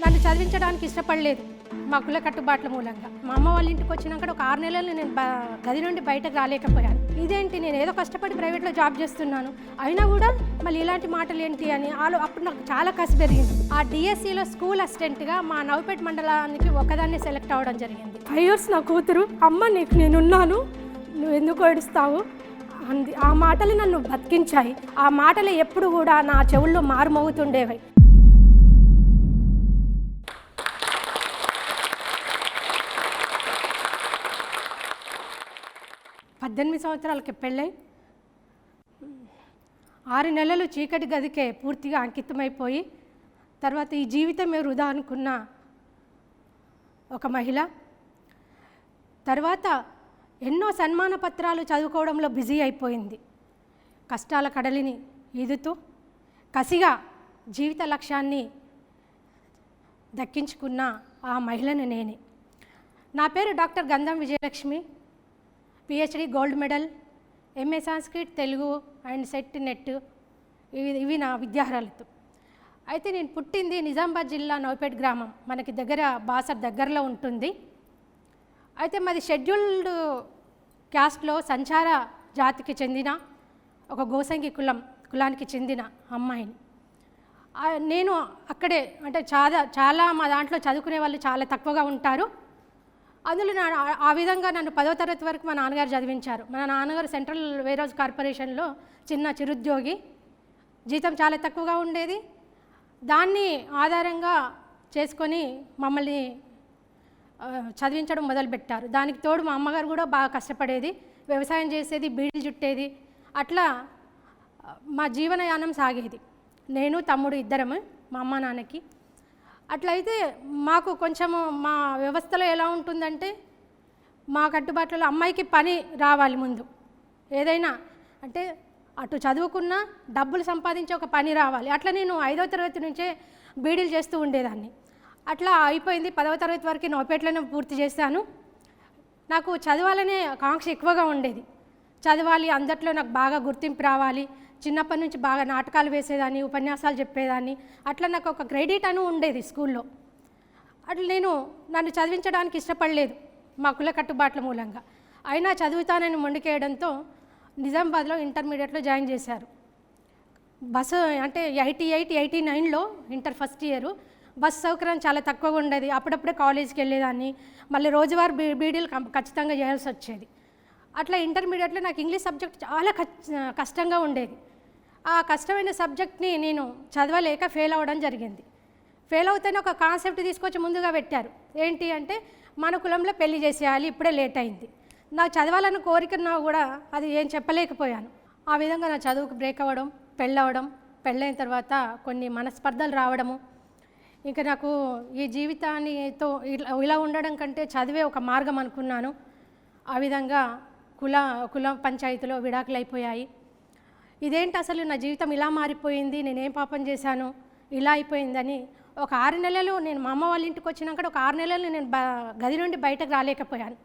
నన్ను చదివించడానికి ఇష్టపడలేదు. మా కుల కట్టుబాట్ల మూలంగా. మా అమ్మ వాళ్ళ ఇంటికి వచ్చినాక ఒక ఆరు నెలలు నేను గది నుండి బయటకు రాలేకపోయాను. ఇదేంటి? నేను ఏదో కష్టపడి ప్రైవేట్లో జాబ్ చేస్తున్నాను. అయినా కూడా మళ్ళీ ఇలాంటి మాటలు ఏంటి అని వాళ్ళు అప్పుడు నాకు చాలా కసి పెరిగింది. ఆ డిఎస్సిలో స్కూల్ అసిస్టెంట్గా మా నవపేట మండలానికి ఒకదాన్ని సెలెక్ట్ అవ్వడం జరిగింది. ఫైవ్ ఇయర్స్ నా కూతురు. అమ్మ నీకు నేనున్నాను. నువ్వు ఎందుకు ఏడుస్తావు? అంది. ఆ మాటలు నన్ను బతికించాయి. ఆ మాటలు ఎప్పుడు కూడా నా చెవుల్లో మారుమోగుతుండేవి. పద్దెనిమిది సంవత్సరాలకి పెళ్ళై ఆరు నెలలు చీకటి గదికే పూర్తిగా అంకితమైపోయి తర్వాత ఈ జీవితమే వృధా అనుకున్న ఒక మహిళ తర్వాత ఎన్నో సన్మాన పత్రాలు చదువుకోవడంలో బిజీ అయిపోయింది. కష్టాల కడలిని ఈదుతూ కసిగా జీవిత లక్ష్యాన్ని దక్కించుకున్న ఆ మహిళను నేనే. నా పేరు doctor Gandham Vijayalakshmi. PhD gold medal MA Sanskrit Telugu and SET NET ఇవి ఇవి నా విద్యార్హతలు అయితే నేను పుట్టింది నిజామాబాద్ జిల్లా నౌపేట్ గ్రామం. మనకి దగ్గర బాసర్ దగ్గరలో ఉంటుంది. అయితే మాది షెడ్యూల్డ్ క్యాస్ట్లో సంచార జాతికి చెందిన ఒక గోసంగి కులం కులానికి చెందిన అమ్మాయిని. నేను అక్కడే అంటే చాలా చాలా మా దాంట్లో చదువుకునే వాళ్ళు చాలా తక్కువగా ఉంటారు. అందులో నా ఆ- విధంగా నన్ను పదో తరగతి వరకు మా నాన్నగారు చదివించారు. మా నాన్నగారు సెంట్రల్ వేరోజ్ కార్పొరేషన్లో చిన్న చిరుద్యోగి. జీతం చాలా తక్కువగా ఉండేది. దాన్ని ఆధారంగా చేసుకొని మమ్మల్ని చదివించడం మొదలుపెట్టారు. దానికి తోడు మా అమ్మగారు కూడా బాగా కష్టపడేది. వ్యవసాయం చేసేది బీడీలు చుట్టేది. అట్లా మా జీవనయానం సాగేది. నేను తమ్ముడు ఇద్దరము మా అమ్మ నాన్నకి. అట్లయితే మాకు కొంచెము మా వ్యవస్థలో ఎలా ఉంటుందంటే మా కట్టుబాట్లలో అమ్మాయికి పని రావాలి ముందు. ఏదైనా అంటే అటు చదువుకున్నా డబ్బులు సంపాదించే ఒక పని రావాలి. అట్లా నేను ఐదవ తరగతి నుంచే బీడీలు చేస్తూ ఉండేదాన్ని. అట్లా అయిపోయింది. పదవ తరగతి వరకు నోపేట్లోనే పూర్తి చేశాను. నాకు చదవాలనే కాంక్ష ఎక్కువగా ఉండేది. చదవాలి అందట్లో నాకు బాగా గుర్తింపు రావాలి. చిన్నప్పటి నుంచి బాగా నాటకాలు వేసేదాన్ని ఉపన్యాసాలు చెప్పేదాన్ని. అట్లా నాకు ఒక క్రెడిట్ అని ఉండేది స్కూల్లో. అట్లా నేను నన్ను చదివించడానికి ఇష్టపడలేదు మా కుల కట్టుబాట్ల మూలంగా. అయినా చదువుతానని మొండికేయడంతో నిజామాబాద్లో ఇంటర్మీడియట్లో జాయిన్ చేశారు. బస్సు అంటే ఎయిటీ ఎయిట్ ఎయిటీ నైన్లో ఇంటర్ ఫస్ట్ ఇయర్. బస్ సౌకర్యం చాలా తక్కువగా ఉండేది. అప్పుడప్పుడే కాలేజీకి వెళ్ళేదాన్ని. మళ్ళీ రోజువారీ బీ బీడీలు ఖచ్చితంగా చేయాల్సి వచ్చేది. అట్లా ఇంటర్మీడియట్లో నాకు ఇంగ్లీష్ సబ్జెక్ట్ చాలా కచ్- కష్టంగా ఉండేది. ఆ కష్టమైన సబ్జెక్ట్ని నేను చదవలేక ఫెయిల్ అవ్వడం జరిగింది. ఫెయిల్ అవుతేనే ఒక కాన్సెప్ట్ తీసుకొచ్చి ముందుగా పెట్టారు. ఏంటి అంటే మన కులంలో పెళ్ళి చేసేయాలి ఇప్పుడే లేట్ అయింది. నాకు చదవాలని కోరికన్నా కూడా అది ఏం చెప్పలేకపోయాను. ఆ విధంగా నా చదువుకు బ్రేక్ అవ్వడం పెళ్ళవడం పెళ్ళైన తర్వాత కొన్ని మనస్పర్ధలు రావడము. ఇంకా నాకు ఈ జీవితానితో ఇలా ఇలా ఉండడం కంటే చదివే ఒక మార్గం అనుకున్నాను. ఆ విధంగా కుల కుల పంచాయతీలో విడాకులు అయిపోయాయి ఇదేంటి అసలు నా జీవితం ఇలా మారిపోయింది? నేనేం పాపం చేశాను? ఇలా అయిపోయిందని ఒక ఆరు నెలలు నేను మా అమ్మ వాళ్ళ ఇంటికి వచ్చినాక ఒక ఆరు నెలలు నేను బ గది నుండి బయటకు రాలేకపోయాను.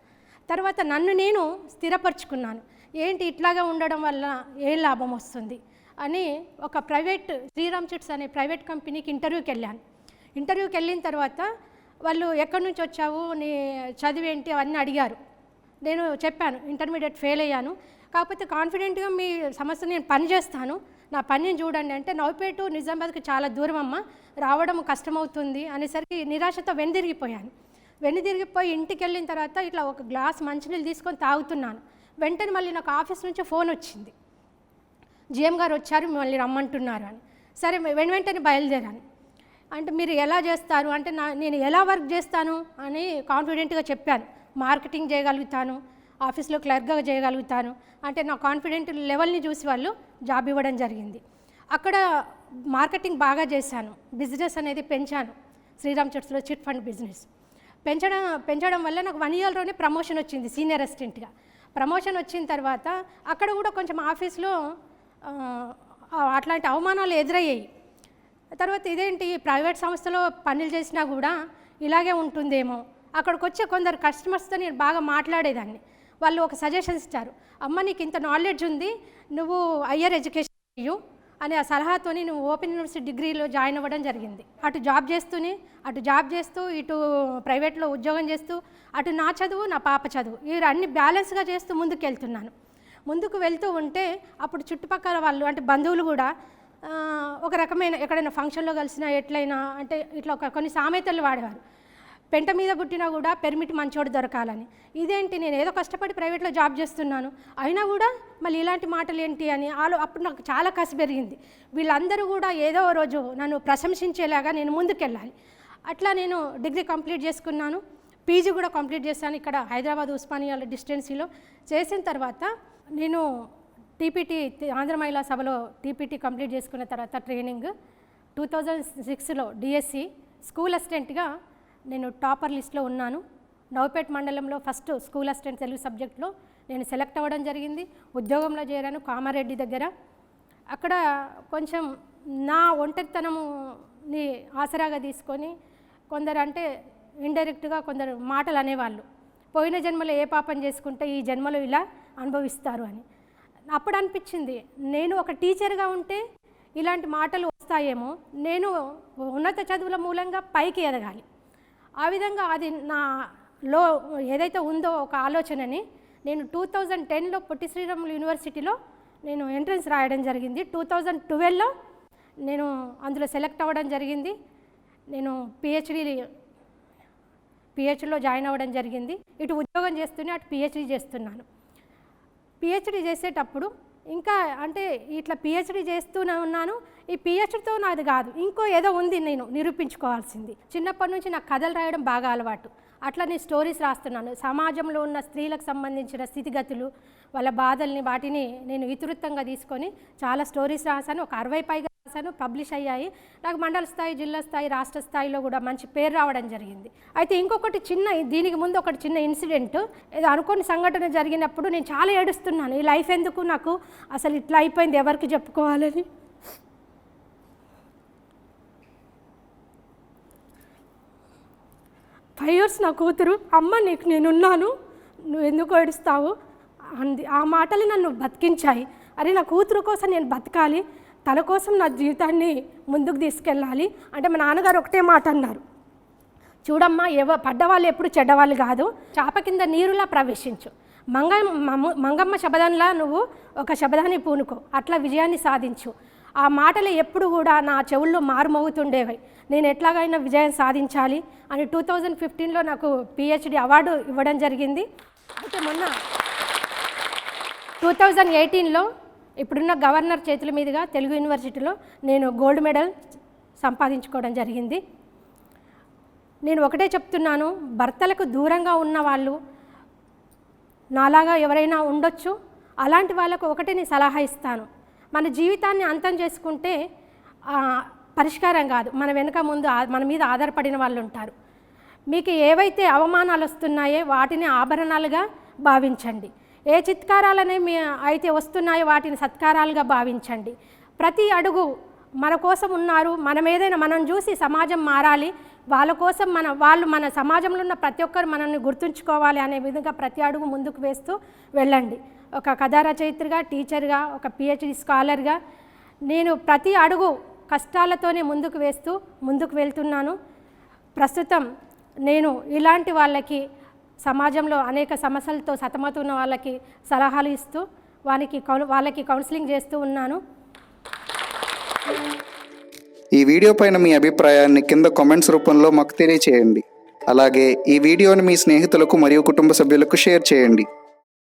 తర్వాత నన్ను నేను స్థిరపరచుకున్నాను. ఏంటి ఇట్లాగా ఉండడం వల్ల ఏం లాభం వస్తుంది? అని ఒక ప్రైవేట్ శ్రీరామ్ చిట్స్ అనే ప్రైవేట్ కంపెనీకి ఇంటర్వ్యూకి వెళ్ళాను. ఇంటర్వ్యూకి వెళ్ళిన తర్వాత వాళ్ళు ఎక్కడి నుంచి వచ్చావు? నీ చదివేంటి? అవన్నీ అడిగారు. నేను చెప్పాను ఇంటర్మీడియట్ ఫెయిల్ అయ్యాను. కాకపోతే కాన్ఫిడెంట్గా మీ సమస్య నేను పని చేస్తాను. నా పనిని చూడండి అంటే నవ్వుపేట నిజామాబాద్కి చాలా దూరం అమ్మ. రావడం కష్టమవుతుంది అనేసరికి నిరాశతో వెనుదిరిగిపోయాను వెనుదిరిగిపోయి ఇంటికి వెళ్ళిన తర్వాత ఇట్లా ఒక గ్లాస్ మంచినీళ్ళు తీసుకొని తాగుతున్నాను. వెంటనే మళ్ళీ నాకు ఆఫీస్ నుంచి ఫోన్ వచ్చింది. జిఎం గారు వచ్చారు మిమ్మల్ని రమ్మంటున్నారు అని. సరే వెను వెంటనే బయలుదేరాను. అంటే మీరు ఎలా చేస్తారు? అంటే నా నేను ఎలా వర్క్ చేస్తాను? అని కాన్ఫిడెంట్గా చెప్పాను. మార్కెటింగ్ చేయగలుగుతాను. ఆఫీస్లో క్లర్క్గా చేయగలుగుతాను. అంటే నా కాన్ఫిడెంట్ లెవెల్ని చూసి వాళ్ళు జాబ్ ఇవ్వడం జరిగింది. అక్కడ మార్కెటింగ్ బాగా చేశాను. బిజినెస్ అనేది పెంచాను. శ్రీరామ్ చర్చ్లో చిట్ ఫండ్ బిజినెస్. పెంచడం పెంచడం వల్ల నాకు వన్ ఇయర్లోనే ప్రమోషన్ వచ్చింది సీనియర్ అసిస్టెంట్గా. ప్రమోషన్ వచ్చిన తర్వాత అక్కడ కూడా కొంచెం ఆఫీస్లో అట్లాంటి అవమానాలు ఎదురయ్యాయి. తర్వాత ఇదేంటి? ప్రైవేట్ సంస్థలో పనులు చేసినా కూడా ఇలాగే ఉంటుందేమో. అక్కడికి వచ్చే కొందరు కస్టమర్స్తో నేను బాగా మాట్లాడేదాన్ని. వాళ్ళు ఒక సజెషన్స్ ఇచ్చారు. అమ్మ నీకు ఇంత నాలెడ్జ్ ఉంది నువ్వు హయ్యర్ ఎడ్యుకేషన్ చెయ్యు అనే ఆ సలహాతోని నువ్వు ఓపెన్ యూనివర్సిటీ డిగ్రీలో జాయిన్ అవ్వడం జరిగింది. అటు జాబ్ చేస్తూనే అటు జాబ్ చేస్తూ ఇటు ప్రైవేట్లో ఉద్యోగం చేస్తూ అటు నా చదువు నా పాప చదువు. ఇవి అన్ని బ్యాలెన్స్గా చేస్తూ ముందుకు వెళ్తున్నాను ముందుకు వెళ్తూ ఉంటే అప్పుడు చుట్టుపక్కల వాళ్ళు అంటే బంధువులు కూడా ఒక రకమైన ఎక్కడైనా ఫంక్షన్లో కలిసినా ఎట్లయినా అంటే ఇట్లా ఒక కొన్ని సామెతలు వాడేవారు. పెంట మీద పుట్టినా కూడా పెర్మిట్ మంచోడు దొరకాలని. ఇదేంటి? నేను ఏదో కష్టపడి ప్రైవేట్లో జాబ్ చేస్తున్నాను. అయినా కూడా మళ్ళీ ఇలాంటి మాటలు ఏంటి అని ఆలో అప్పుడు నాకు చాలా కసి పెరిగింది. వీళ్ళందరూ కూడా ఏదో రోజు నన్ను ప్రశంసించేలాగా నేను ముందుకెళ్ళాలి. అట్లా నేను డిగ్రీ కంప్లీట్ చేసుకున్నాను. పీజీ కూడా కంప్లీట్ చేశాను ఇక్కడ హైదరాబాద్ ఉస్మానియాల డిస్టెన్సీలో. చేసిన తర్వాత నేను టీపీటీ ఆంధ్ర మహిళా సభలో టీపీటీ కంప్లీట్ చేసుకున్న తర్వాత ట్రైనింగ్. టూ థౌజండ్ సిక్స్లో డిఎస్సి స్కూల్ అసిస్టెంట్గా నేను టాపర్ లిస్ట్లో ఉన్నాను. నవపేట్ మండలంలో ఫస్ట్ స్కూల్ అసిస్టెంట్ తెలుగు సబ్జెక్ట్లో నేను సెలెక్ట్ అవ్వడం జరిగింది. ఉద్యోగంలో చేరాను కామారెడ్డి దగ్గర. అక్కడ కొంచెం నా ఒంటరితనముని ఆసరాగా తీసుకొని కొందరు అంటే ఇండైరెక్ట్గా కొందరు మాటలు అనేవాళ్ళు. పోయిన జన్మలో ఏ పాపం చేసుకుంటే ఈ జన్మలో ఇలా అనుభవిస్తారు అని. అప్పుడు అనిపించింది నేను ఒక టీచర్గా ఉంటే ఇలాంటి మాటలు వస్తాయేమో. నేను ఉన్నత చదువుల మూలంగా పైకి ఎదగాలి. ఆ విధంగా అది నాలో ఏదైతే ఉందో ఒక ఆలోచనని నేను టూ థౌజండ్ టెన్లో పొట్టి శ్రీరాములు యూనివర్సిటీలో నేను ఎంట్రన్స్ రాయడం జరిగింది. టూ థౌజండ్ ట్వెల్వ్లో నేను అందులో సెలెక్ట్ అవ్వడం జరిగింది. నేను పిహెచ్డి పిహెచ్డిలో జాయిన్ అవ్వడం జరిగింది. ఇటు ఉద్యోగం చేస్తూనే అటు పిహెచ్డి చేస్తున్నాను. పిహెచ్డి చేసేటప్పుడు ఇంకా అంటే ఇట్లా పిహెచ్డి చేస్తూనే ఉన్నాను. ఈ పిహెచ్డితో నాది కాదు. ఇంకో ఏదో ఉంది నేను నిరూపించుకోవాల్సింది. చిన్నప్పటి నుంచి నాకు కథలు రాయడం బాగా అలవాటు. అట్లా నేను స్టోరీస్ రాస్తున్నాను. సమాజంలో ఉన్న స్త్రీలకు సంబంధించిన స్థితిగతులు వాళ్ళ బాధల్ని వాటిని నేను వితృత్తంగా తీసుకొని చాలా స్టోరీస్ రాశాను. ఒక అరవై పైగా రాశాను పబ్లిష్ అయ్యాయి. నాకు మండల స్థాయి జిల్లా స్థాయి రాష్ట్ర స్థాయిలో కూడా మంచి పేరు రావడం జరిగింది. అయితే ఇంకొకటి చిన్న దీనికి ముందు ఒకటి చిన్న ఇన్సిడెంట్. ఏదో అనుకోని సంఘటన జరిగినప్పుడు నేను చాలా ఏడుస్తున్నాను. ఈ లైఫ్ ఎందుకు నాకు? అసలు ఇట్లా అయిపోయింది ఎవరికి చెప్పుకోవాలని? ఫైవ్ ఇయర్స్ నా కూతురు. అమ్మ నీకు నేనున్నాను. నువ్వు ఎందుకు ఏడుస్తావు? అంది. ఆ మాటలు నన్ను బతికించాయి. అరే నా కూతురు కోసం నేను బతకాలి. తన కోసం నా జీవితాన్ని ముందుకు తీసుకెళ్ళాలి అంటే మా నాన్నగారు ఒకటే మాట అన్నారు. చూడమ్మా ఎవ పడ్డవాళ్ళు ఎప్పుడు చెడ్డవాళ్ళు కాదు. చాప కింద నీరులా ప్రవేశించు. మంగ మంగమ్మ శబదంలా నువ్వు ఒక శబదాన్ని పూనుకో. అట్లా విజయాన్ని సాధించు. ఆ మాటలు ఎప్పుడు కూడా నా చెవుల్లో మారుమవుతుండేవి నేను ఎట్లాగైనా విజయం సాధించాలి అని టూ థౌజండ్ ఫిఫ్టీన్లో నాకు పిహెచ్డి అవార్డు ఇవ్వడం జరిగింది. అయితే మొన్న టూ థౌజండ్ ఎయిటీన్లో ఇప్పుడున్న గవర్నర్ చేతుల మీదుగా తెలుగు యూనివర్సిటీలో నేను గోల్డ్ మెడల్ సంపాదించుకోవడం జరిగింది. నేను ఒకటే చెప్తున్నాను భర్తలకు దూరంగా ఉన్న వాళ్ళు నాలాగా ఎవరైనా ఉండొచ్చు. అలాంటి వాళ్ళకు ఒకటి నేను సలహా ఇస్తాను. మన జీవితాన్ని అంతం చేసుకుంటే పరిష్కారం కాదు. మన వెనుక ముందు మన మీద ఆధారపడిన వాళ్ళు ఉంటారు. మీకు ఏవైతే అవమానాలు వస్తున్నాయో వాటిని ఆభరణాలుగా భావించండి. ఏ చిత్కారాలనే మీ అయితే వస్తున్నాయో వాటిని సత్కారాలుగా భావించండి. ప్రతి అడుగు మన కోసం ఉన్నారు మనం ఏదైనా మనం చూసి సమాజం మారాలి వాళ్ళ కోసం మన వాళ్ళు మన సమాజంలో ఉన్న ప్రతి ఒక్కరు మనల్ని గుర్తుంచుకోవాలి అనే విధంగా ప్రతి అడుగు ముందుకు వేస్తూ వెళ్ళండి. ఒక కథా రచయిత్రిగా టీచర్గా ఒక పిహెచ్డి స్కాలర్గా నేను ప్రతి అడుగు కష్టాలతోనే ముందుకు వేస్తూ ముందుకు వెళ్తున్నాను. ప్రస్తుతం నేను ఇలాంటి వాళ్ళకి సమాజంలో అనేక సమస్యలతో సతమతున్న వాళ్ళకి సలహాలు ఇస్తూ వానికి కౌ వాళ్ళకి కౌన్సిలింగ్ చేస్తూ ఉన్నాను. ఈ వీడియో పైన మీ అభిప్రాయాన్ని కింద కామెంట్స్ రూపంలో మాకు తెలియచేయండి. అలాగే ఈ వీడియోని మీ స్నేహితులకు మరియు కుటుంబ సభ్యులకు షేర్ చేయండి.